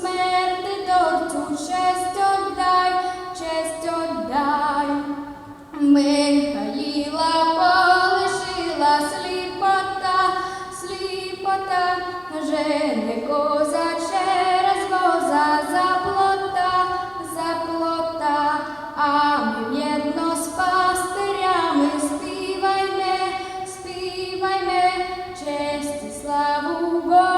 смерти торчу, честь отдай, честь отдай, Михаїла полишила сліпота, сліпота, жени коза через воза заплота, заплота, а ми єдно з пастирями співайме, співайме, честь і славу Богу.